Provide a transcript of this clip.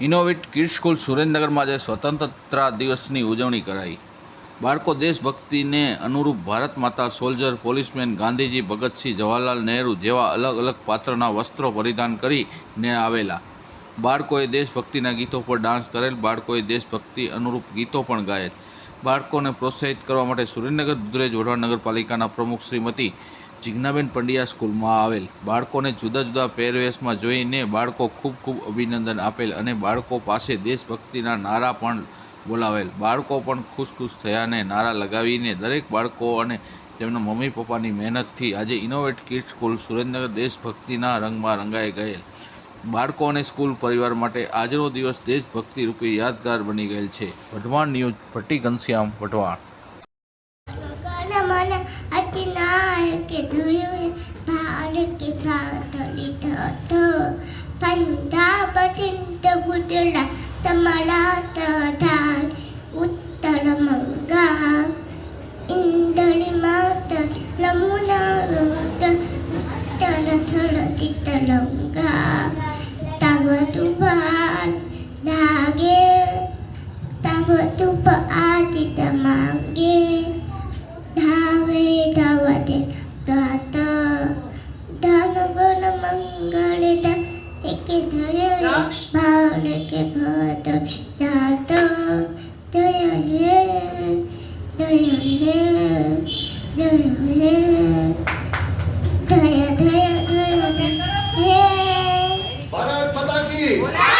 Innovate kid school સુરેન્દ્રનગરમાં આજે સ્વતંત્રતા દિવસની ઉજવણી કરાઈ. બાળકો દેશભક્તિને અનુરૂપ ભારત માતા સોલ્જર, પોલીસમેન ગાંધીજી, ભગતસિંહ જવાહરલાલ નહેરુ જેવા અલગ અલગ પાત્રના વસ્ત્રો પરિધાન કરીને આવેલા. બાળકોએ દેશભક્તિના ગીતો પર ડાન્સ કરેલ, બાળકોએ દેશભક્તિ અનુરૂપ ગીતો પણ ગાયેલ. બાળકોને પ્રોત્સાહિત કરવા માટે સુરેન્દ્રનગર, દુધરેજ વઢવાણ નગરપાલિકાના પ્રમુખ શ્રીમતી જિજ્ઞાબેન પંડ્યા સ્કૂલમાં આવેલ. બાળકોને જુદા જુદા પહેરવેશમાં જોઈને બાળકો ખૂબ ખૂબ અભિનંદન આપેલ અને બાળકો પાસે દેશભક્તિના નારા પણ બોલાવેલ. બાળકો પણ ખુશ ખુશ થયા અને નારા લગાવીને દરેક બાળકો અને તેમના મમ્મી પપ્પાની મહેનતથી આજે ઇનોવેટ કિડ સ્કૂલ સુરેન્દ્રનગર દેશભક્તિના રંગમાં રંગાઈ ગયેલ. બાળકો અને સ્કૂલ પરિવાર માટે આજનો દિવસ દેશભક્તિ રૂપે યાદગાર બની ગયેલ છે. વઢવાણ ન્યૂઝ ભટ્ટી ઘનશ્યામ વઢવાણ കിതുയേ പാല കിസാതലി തോ പഞ്ചാബതിൻ്റെ കുതിര തമലാതാൻ ഉത്തരമംഗ ഇന്തളി മാത നമുനാഗ ഉത്തര ധരതി തലംഗ തവ തുവാൻ ദാഗേ തവ തുപ ആദിത മാഗേ What? Yeah.